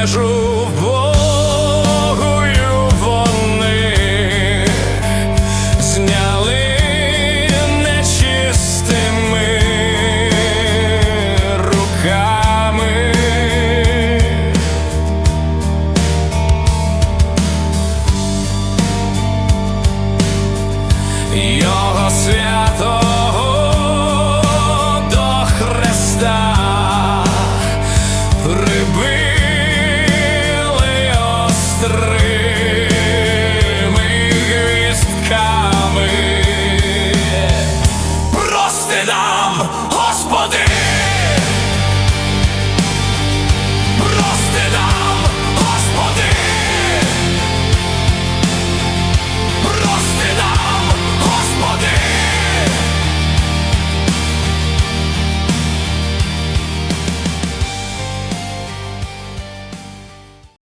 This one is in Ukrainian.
межу Богою вони зняли нечистими руками, його свят.